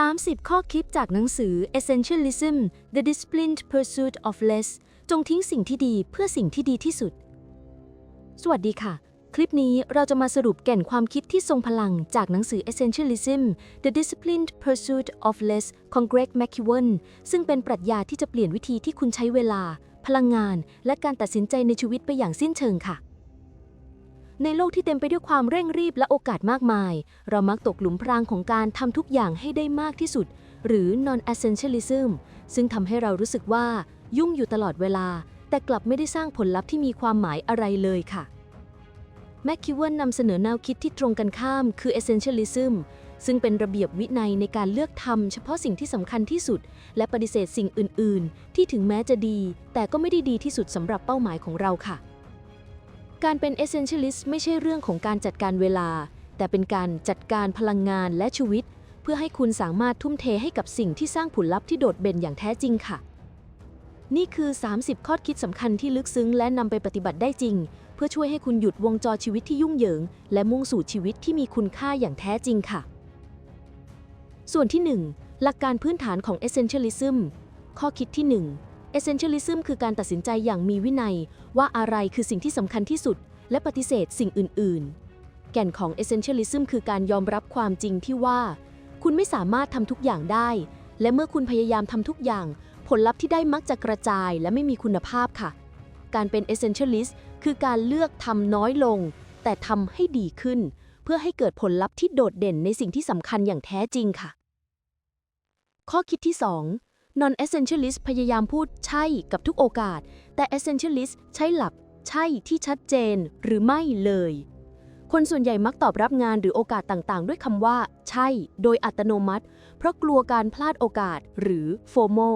30 ข้อคิดจากหนังสือ Essentialism The Disciplined Pursuit of Less จงทิ้งสิ่งที่ดีเพื่อสิ่งที่ดีที่สุด สวัสดีค่ะ คลิปนี้เราจะมาสรุปแก่นความคิดที่ทรงพลังจากหนังสือ Essentialism The Disciplined Pursuit of Less ของ Greg McKeown ซึ่งเป็นปรัชญาที่จะเปลี่ยนวิธีที่คุณใช้เวลา พลังงาน และการตัดสินใจในชีวิตไปอย่างสิ้นเชิงค่ะ ในโลกที่เต็มไปด้วยความเร่งรีบและโอกาสมากมาย เรามักตกหลุมพรางของการทำทุกอย่างให้ได้มากที่สุด หรือ non-essentialism ซึ่งทำให้เรารู้สึกว่ายุ่งอยู่ตลอดเวลา แต่กลับไม่ได้สร้างผลลัพธ์ที่มีความหมายอะไรเลยค่ะ แมคคิวเวนนำเสนอแนวคิดที่ตรงกันข้าม คือ essentialism ซึ่งเป็นระเบียบวินัยในการเลือกทำเฉพาะสิ่งที่สำคัญที่สุด และปฏิเสธสิ่งอื่น ๆ ที่ถึงแม้จะดี แต่ก็ไม่ได้ดีที่สุดสำหรับเป้าหมายของเราค่ะ การเป็น essentialist ไม่ใช่เรื่องของการจัดการเวลา แต่เป็นการจัดการพลังงานและชีวิต เพื่อให้คุณสามารถทุ่มเทให้กับสิ่งที่สร้างผลลัพธ์ที่โดดเด่นอย่างแท้จริงค่ะ นี่คือ 30 ข้อคิดสำคัญที่ลึกซึ้งและนำไปปฏิบัติได้จริง เพื่อช่วยให้คุณหยุดวงจรชีวิตที่ยุ่งเหยิง และมุ่งสู่ชีวิตที่มีคุณค่าอย่างแท้จริงค่ะ ส่วนที่ 1 หลักการพื้นฐานของ essentialism ข้อคิดที่ 1 essentialism คือการตัดสินใจอย่างมีวินัย ว่าอะไรคือสิ่งที่สำคัญที่สุด และปฏิเสธสิ่งอื่น ๆ แก่นของ essentialism คือการยอมรับความจริงที่ว่า คุณไม่สามารถทำทุกอย่างได้ และเมื่อคุณพยายามทำทุกอย่าง ผลลัพธ์ที่ได้มักจะกระจายและไม่มีคุณภาพค่ะ การเป็น essentialist คือการเลือกทำน้อยลง แต่ทำให้ดีขึ้น เพื่อให้เกิดผลลัพธ์ที่โดดเด่นในสิ่งที่สำคัญอย่างแท้จริงค่ะ ข้อคิดที่ 2 non-essentialist พยายามพูดใช่กับทุกโอกาส แต่ essentialist ใช้หลักใช่ที่ชัดเจนหรือไม่เลย คนส่วนใหญ่มักตอบรับงานหรือโอกาสต่างๆ ด้วยคำว่า ใช่ โดยอัตโนมัติ เพราะกลัวการพลาดโอกาสหรือ FOMO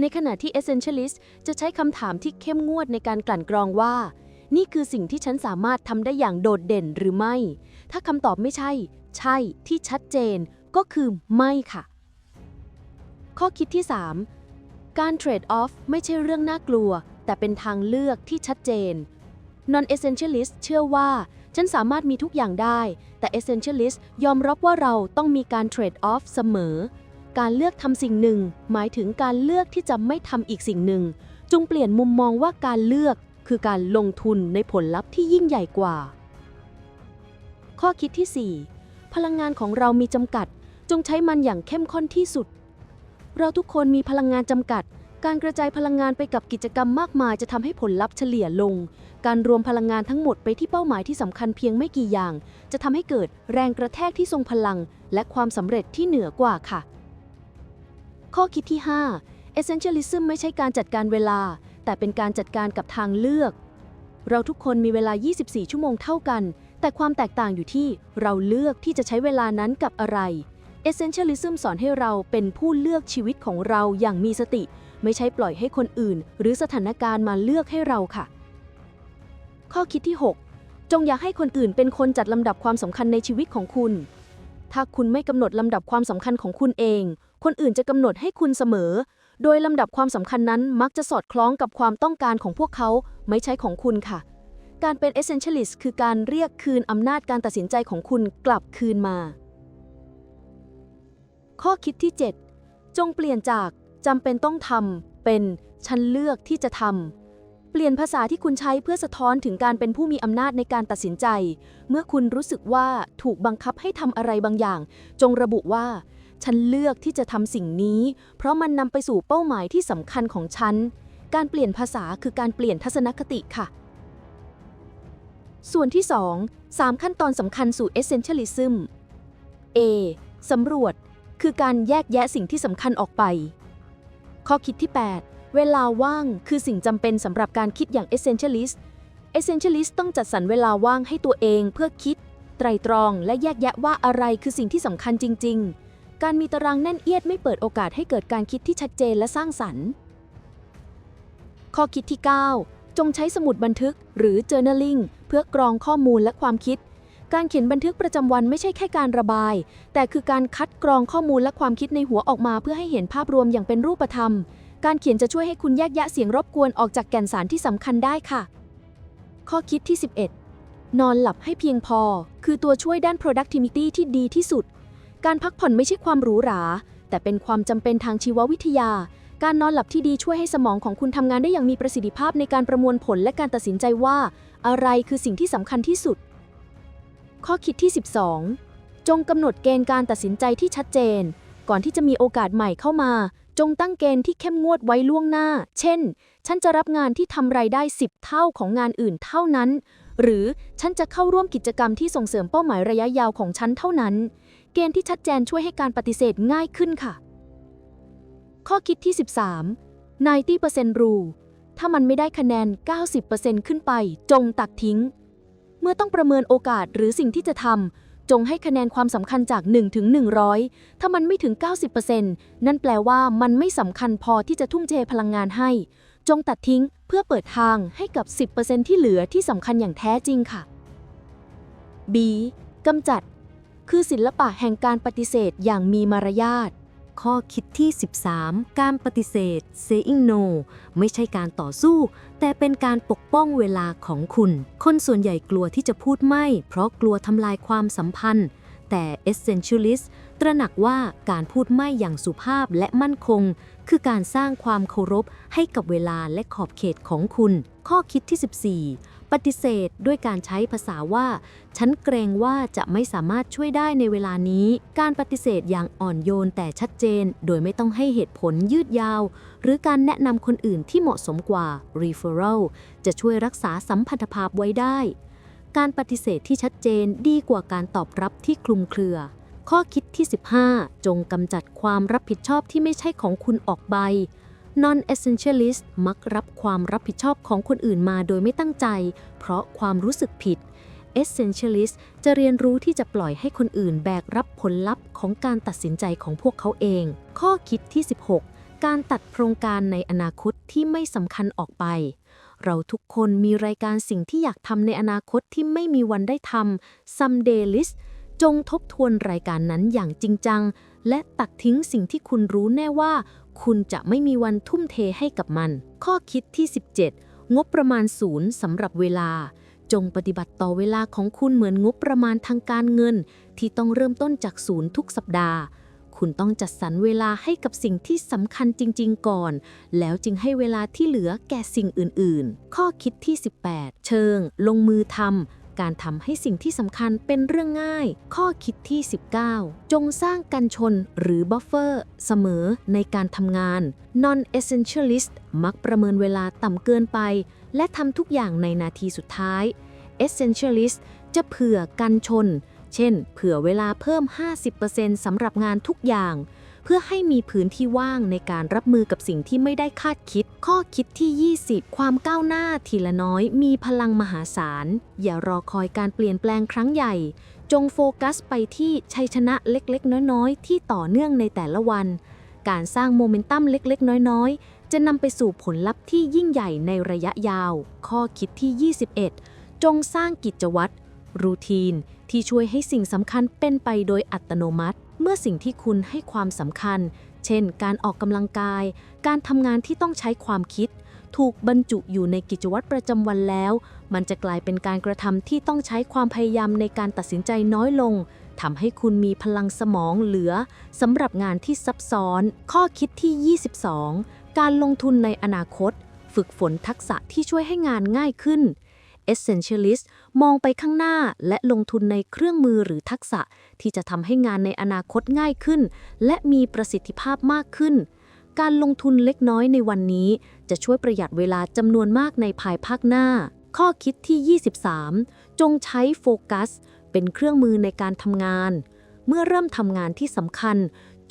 ในขณะที่ essentialist จะใช้คำถามที่เข้มงวดในการกลั่นกรองว่า นี่คือสิ่งที่ฉันสามารถทำได้อย่างโดดเด่นหรือไม่ ถ้าคำตอบไม่ใช่ ใช่ที่ชัดเจนก็คือไม่ค่ะ ข้อคิดที่ 3 การเทรดออฟไม่ใช่เรื่องน่ากลัว แต่เป็นทางเลือกที่ชัดเจน non-essentialist เชื่อว่า ฉันสามารถมีทุกอย่างได้ แต่ essentialist ยอมรับว่าเราต้องมีการเทรดออฟเสมอ การเลือกทำสิ่งหนึ่ง หมายถึงการเลือกที่จะไม่ทำอีกสิ่งหนึ่ง จงเปลี่ยนมุมมองว่าการเลือกคือการลงทุนในผลลัพธ์ที่ยิ่งใหญ่กว่า ข้อคิดที่ 4 พลังงานของเรามีจำกัด จงใช้มันอย่างเข้มข้นที่สุด เราทุกคนมีพลังงานจำกัด การกระจายพลังงานไปกับกิจกรรมมากมายจะทำให้ผลลัพธ์เฉลี่ยลง การรวมพลังงานทั้งหมดไปที่เป้าหมายที่สำคัญเพียงไม่กี่อย่าง จะทำให้เกิดแรงกระแทกที่ทรงพลัง และความสำเร็จที่เหนือกว่าค่ะ ข้อคิดที่ 5 Essentialism ไม่ใช่การจัดการเวลา แต่เป็นการจัดการกับทางเลือก เราทุกคนมีเวลา 24 ชั่วโมงเท่ากัน แต่ความแตกต่างอยู่ที่เราเลือกที่จะใช้เวลานั้นกับอะไร Essentialism สอนให้เราเป็นผู้เลือกชีวิตของเราอย่างมีสติ ไม่ใช่ปล่อยให้คนอื่น หรือสถานการณ์มาเลือกให้เราค่ะ ข้อคิดที่ 6 จงอย่าให้คนอื่นเป็นคนจัดลำดับความสำคัญในชีวิตของคุณ ถ้าคุณไม่กำหนดลำดับความสำคัญของคุณเอง คนอื่นจะกำหนดให้คุณเสมอ โดยลำดับความสำคัญนั้นมักจะสอดคล้องกับความต้องการของพวกเขา ไม่ใช่ของคุณค่ะ การเป็น essentialist คือการเรียกคืนอำนาจการตัดสินใจของคุณกลับคืนมา ข้อคิดที่ 7 จงเปลี่ยนจากจำเป็นต้องทำเป็นฉันเลือกที่จะทำเปลี่ยนภาษาที่คุณใช้เพื่อสะท้อนถึงการเป็นผู้มีอำนาจในการตัดสินใจ เมื่อคุณรู้สึกว่าถูกบังคับให้ทำอะไรบางอย่าง จงระบุว่า ฉันเลือกที่จะทำสิ่งนี้ เพราะมันนำไปสู่เป้าหมายที่สำคัญของฉัน การเปลี่ยนภาษาคือการเปลี่ยนทัศนคติค่ะส่วนที่ 2 3 ขั้นตอนสำคัญสู่ essentialism A สำรวจ คือการแยกแยะสิ่งที่สำคัญออกไป ข้อคิดที่ 8 เวลาว่างคือสิ่งจำเป็นสำหรับการคิดอย่าง essentialist essentialist ต้องจัดสรรเวลาว่างให้ตัวเองเพื่อคิด ไตรตรองและแยกแยะว่าอะไรคือสิ่งที่สำคัญจริง ๆ การมีตารางแน่นเอียดไม่เปิดโอกาสให้เกิดการคิดที่ชัดเจนและสร้างสรรค์ ข้อคิดที่ 9 จงใช้สมุดบันทึกหรือ journaling เพื่อกรองข้อมูลและความคิด การเขียนบันทึกประจำวันไม่ใช่แค่การระบาย แต่คือการคัดกรองข้อมูลและความคิดในหัวออกมาเพื่อให้เห็นภาพรวมอย่างเป็นรูปธรรม การเขียนจะช่วยให้คุณแยกแยะเสียงรบกวนออกจากแก่นสารที่สำคัญได้ค่ะ ข้อคิดที่ 11 นอนหลับให้เพียงพอ คือตัวช่วยด้าน productivity ที่ดีที่สุด การพักผ่อนไม่ใช่ความหรูหรา แต่เป็นความจำเป็นทางชีววิทยา การนอนหลับที่ดีช่วยให้สมองของคุณทำงานได้อย่างมีประสิทธิภาพในการประมวลผลและการตัดสินใจว่า อะไรคือสิ่งที่สำคัญที่สุด ข้อคิดที่ 12 จงกำหนดเกณฑ์การตัดสินใจที่ชัดเจน ก่อนที่จะมีโอกาสใหม่เข้ามา จงตั้งเกณฑ์ที่เข้มงวดไว้ล่วงหน้า เช่น ฉันจะรับงานที่ทำรายได้ 10 เท่าของงานอื่นเท่านั้น หรือฉันจะเข้าร่วมกิจกรรมที่ส่งเสริมเป้าหมายระยะยาวของฉันเท่านั้น เกณฑ์ที่ชัดเจนช่วยให้การปฏิเสธง่ายขึ้นค่ะ ข้อคิดที่ 13 90% rule ถ้ามันไม่ได้คะแนน 90%ขึ้นไป จงตัดทิ้ง เมื่อต้องประเมินโอกาสหรือสิ่งที่จะทำ จงให้คะแนนความสำคัญจาก 1 ถึง 100 ถ้ามันไม่ถึง 90%นั่นแปลว่ามันไม่สำคัญพอที่จะทุ่มเทพลังงานให้ จงตัดทิ้งเพื่อเปิดทางให้กับ 10%ที่เหลือที่สำคัญอย่างแท้จริงค่ะ B กำจัด คือศิลปะแห่งการปฏิเสธอย่างมีมารยาท ข้อคิดที่ 13 การปฏิเสธ saying no ไม่ใช่การต่อสู้ แต่เป็นการปกป้องเวลาของคุณ คนส่วนใหญ่กลัวที่จะพูดไม่ เพราะกลัวทำลายความสัมพันธ์ แต่ essentialist ตระหนักว่าการพูดไม่อย่างสุภาพและมั่นคง คือการสร้างความเคารพให้กับเวลาและขอบเขตของคุณ ข้อคิดที่ 14 ปฏิเสธด้วยการใช้ภาษาว่า ฉันเกรงว่าจะไม่สามารถช่วยได้ในเวลานี้ การปฏิเสธอย่างอ่อนโยนแต่ชัดเจน โดยไม่ต้องให้เหตุผลยืดยาว หรือการแนะนำคนอื่นที่เหมาะสมกว่า referral จะช่วยรักษาสัมพันธภาพไว้ได้ การปฏิเสธที่ชัดเจนดีกว่าการตอบรับที่คลุมเครือข้อคิดที่ 15 จงกำจัดความรับผิดชอบที่ไม่ใช่ของคุณออกไป non-essentialist มักรับความรับผิดชอบของคนอื่นมาโดยไม่ตั้งใจ เพราะความรู้สึกผิด essentialist จะเรียนรู้ที่จะปล่อยให้คนอื่นแบกรับผลลัพธ์ของการตัดสินใจของพวกเขาเอง ข้อคิดที่ 16 การตัดโครงการในอนาคตที่ไม่สำคัญออกไป เราทุกคนมีรายการสิ่งที่อยากทำในอนาคตที่ไม่มีวันได้ทำ someday list จงทบทวนรายการนั้นอย่างจริงจัง และตัดทิ้งสิ่งที่คุณรู้แน่ว่า คุณจะไม่มีวันทุ่มเทให้กับมัน ข้อคิดที่ 17 งบประมาณศูนย์สำหรับเวลา จงปฏิบัติต่อเวลาของคุณเหมือนงบประมาณทางการเงิน ที่ต้องเริ่มต้นจากศูนย์ทุกสัปดาห์ คุณต้องจัดสรรเวลาให้กับสิ่งที่สำคัญจริง ๆ ก่อน แล้วจึงให้เวลาที่เหลือแก่สิ่งอื่น ๆ ข้อคิดที่ 18 เชิง ลงมือทำ การทำให้สิ่งที่สำคัญเป็นเรื่องง่าย ข้อคิดที่ 19 จงสร้างกันชนหรือบัฟเฟอร์เสมอในการทำงาน non-essentialist มักประเมินเวลาต่ำเกินไป และทำทุกอย่างในนาทีสุดท้าย essentialist จะเผื่อกันชน เช่น เผื่อเวลาเพิ่ม 50%สำหรับงานทุกอย่าง เพื่อให้มีพื้นที่ว่างในการรับมือกับสิ่งที่ไม่ได้คาดคิด ข้อคิดที่ 20 ความก้าวหน้าทีละน้อยมีพลังมหาศาล อย่ารอคอยการเปลี่ยนแปลงครั้งใหญ่ จงโฟกัสไปที่ชัยชนะเล็กๆ น้อยๆ ที่ต่อเนื่องในแต่ละวัน การสร้างโมเมนตัมเล็กๆ น้อยๆ จะนำไปสู่ผลลัพธ์ที่ยิ่งใหญ่ในระยะยาว ข้อคิดที่ 21 จงสร้างกิจวัตรรูทีนที่ช่วยให้สิ่งสำคัญเป็นไปโดยอัตโนมัติเมื่อสิ่งที่คุณให้ความสำคัญ เช่น การออกกำลังกาย การทำงานที่ต้องใช้ความคิด ถูกบรรจุอยู่ในกิจวัตรประจำวันแล้ว มันจะกลายเป็นการกระทำที่ต้องใช้ความพยายามในการตัดสินใจน้อยลงทำให้คุณมีพลังสมองเหลือสำหรับงานที่ซับซ้อน ข้อคิดที่ 22 การลงทุนในอนาคต ฝึกฝนทักษะที่ช่วยให้งานง่ายขึ้น Essentialist มองไปข้างหน้าและลงทุนในเครื่องมือหรือทักษะ ที่จะทำให้งานในอนาคตง่ายขึ้น และมีประสิทธิภาพมากขึ้น การลงทุนเล็กน้อยในวันนี้ จะช่วยประหยัดเวลาจำนวนมากในภายภาคหน้า ข้อคิดที่ 23 จงใช้โฟกัส เป็นเครื่องมือในการทำงาน เมื่อเริ่มทำงานที่สำคัญ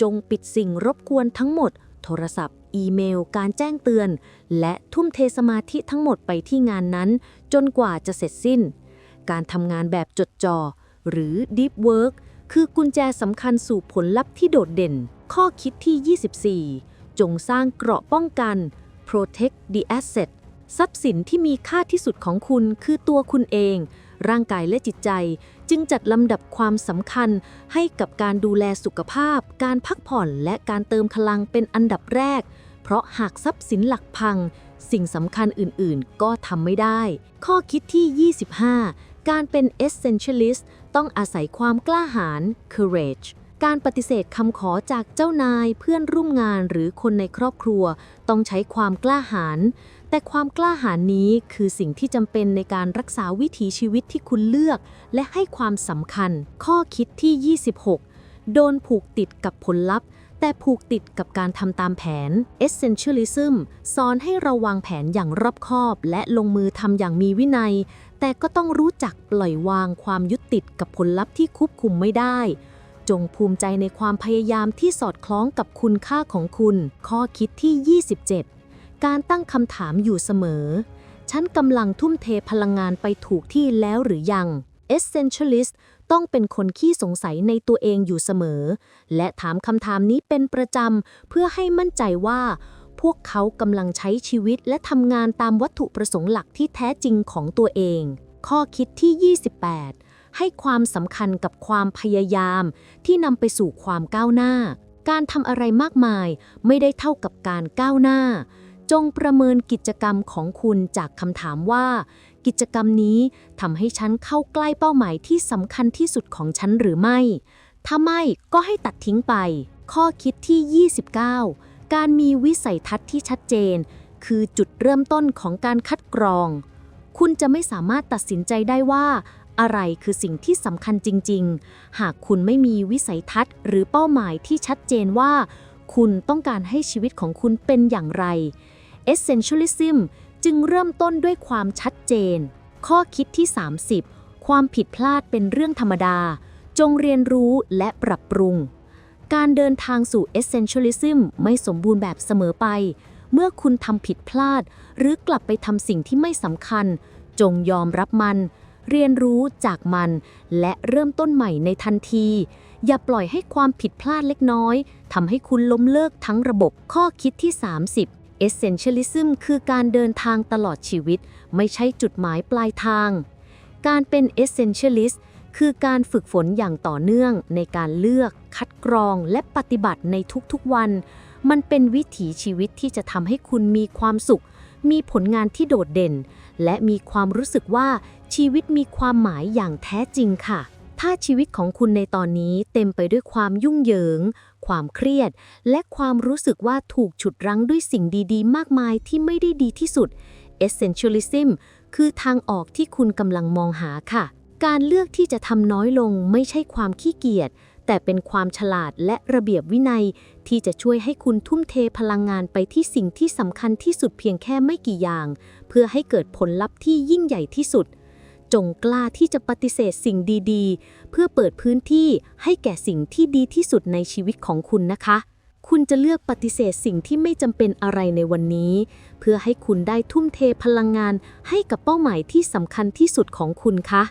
จงปิดสิ่งรบกวนทั้งหมด โทรศัพท์อีเมล การแจ้งเตือน และทุ่มเทสมาธิทั้งหมดไปที่งานนั้น จนกว่าจะเสร็จสิ้น การทำงานแบบจดจ่อหรือ Deep Work คือกุญแจสำคัญสู่ผลลัพธ์ที่โดดเด่น ข้อคิดที่ 24 จงสร้างเกราะป้องกัน Protect the asset ทรัพย์สินที่มีค่าที่สุดของคุณคือตัวคุณเอง ร่างกายและจิตใจ จึงจัดลำดับความสำคัญให้กับการดูแลสุขภาพ การพักผ่อนและการเติมพลังเป็นอันดับแรก เพราะหากทรัพย์สินหลักพัง สิ่งสำคัญอื่นๆ ก็ทำไม่ได้ ข้อคิดที่ 25 การเป็น essentialist ต้องอาศัยความกล้าหาญ courage การปฏิเสธคำขอจากเจ้านายเพื่อนร่วมงานหรือคนในครอบครัว ต้องใช้ความกล้าหาญแต่ความกล้าหาญนี้คือสิ่งที่จำเป็นในการรักษาวิถีชีวิตที่คุณเลือก และให้ความสำคัญ ข้อคิดที่ 26 โดนผูกติดกับผลลัพธ์ แต่ผูกติดกับการทำตามแผน Essentialism สอนให้ราวางแผนอย่างรอบคอบ และลงมือทำอย่างมีวินัย แต่ก็ต้องรู้จักปล่อยวางความยึดติดกับผลลัพธ์ที่ควบคุมไม่ได้ จงภูมิใจในความพยายามที่สอดคล้องกับคุณค่าของคุณ ข้อคิดที่ 27 การตั้งคำถามอยู่เสมอ ฉันกำลังทุ่มเทพลังงานไปถูกที่แล้วหรือยัง Essentialist ต้องเป็นคนขี้สงสัยในตัวเองอยู่เสมอ และถามคำถามนี้เป็นประจำเพื่อให้มั่นใจว่า พวกเขากำลังใช้ชีวิตและทำงานตามวัตถุประสงค์หลักที่แท้จริงของตัวเอง ข้อคิดที่ 28 ให้ความสำคัญกับความพยายาม ที่นำไปสู่ความก้าวหน้า การทำอะไรมากมายไม่ได้เท่ากับการก้าวหน้า จงประเมินกิจกรรมของคุณจากคำถามว่า กิจกรรมนี้ทำให้ฉันเข้าใกล้เป้าหมายที่สำคัญที่สุดของฉันหรือไม่ ถ้าไม่ก็ให้ตัดทิ้งไป ข้อคิดที่ 29 การมีวิสัยทัศน์ที่ชัดเจน คือจุดเริ่มต้นของการคัดกรอง คุณจะไม่สามารถตัดสินใจได้ว่า อะไรคือสิ่งที่สำคัญจริง ๆ หากคุณไม่มีวิสัยทัศน์ หรือเป้าหมายที่ชัดเจนว่า คุณต้องการให้ชีวิตของคุณเป็นอย่างไร Essentialism จึงเริ่มต้นด้วยความชัดเจน ข้อคิดที่ 30 ความผิดพลาดเป็นเรื่องธรรมดา จงเรียนรู้และปรับปรุง การเดินทางสู่ Essentialism ไม่สมบูรณ์แบบเสมอไป เมื่อคุณทำผิดพลาด หรือกลับไปทำสิ่งที่ไม่สำคัญ จงยอมรับมัน เรียนรู้จากมัน และเริ่มต้นใหม่ในทันที อย่าปล่อยให้ความผิดพลาดเล็กน้อยทำให้คุณล้มเลิกทั้งระบบข้อคิดที่ 30 Essentialism คือการเดินทางตลอดชีวิต ไม่ใช่จุดหมายปลายทาง การเป็น Essentialist คือการฝึกฝนอย่างต่อเนื่องในการเลือกคัดกรองและปฏิบัติในทุกๆวัน มันเป็นวิถีชีวิตที่จะทำให้คุณมีความสุข มีผลงานที่โดดเด่น และมีความรู้สึกว่าชีวิตมีความหมายอย่างแท้จริงค่ะ ถ้าชีวิตของคุณในตอนนี้เต็มไปด้วยความยุ่งเหยิง ความเครียด และความรู้สึกว่าถูกฉุดรั้งด้วยสิ่งดีๆ มากมายที่ไม่ได้ดีที่สุด Essentialism คือทางออกที่คุณกำลังมองหาค่ะ การเลือกที่จะทำน้อยลงไม่ใช่ความขี้เกียจ แต่เป็นความฉลาดและระเบียบวินัย ที่จะช่วยให้คุณทุ่มเทพลังงานไปที่สิ่งที่สำคัญที่สุดเพียงแค่ไม่กี่อย่าง เพื่อให้เกิดผลลัพธ์ที่ยิ่งใหญ่ที่สุด จงกล้าที่จะปฏิเสธสิ่งดีๆ เพื่อเปิดพื้นที่ให้แก่สิ่งที่ดีที่สุดในชีวิตของคุณนะคะ คุณจะเลือกปฏิเสธสิ่งที่ไม่จำเป็นอะไรในวันนี้ เพื่อให้คุณได้ทุ่มเทพลังงานให้กับเป้าหมายที่สำคัญที่สุดของคุณคะ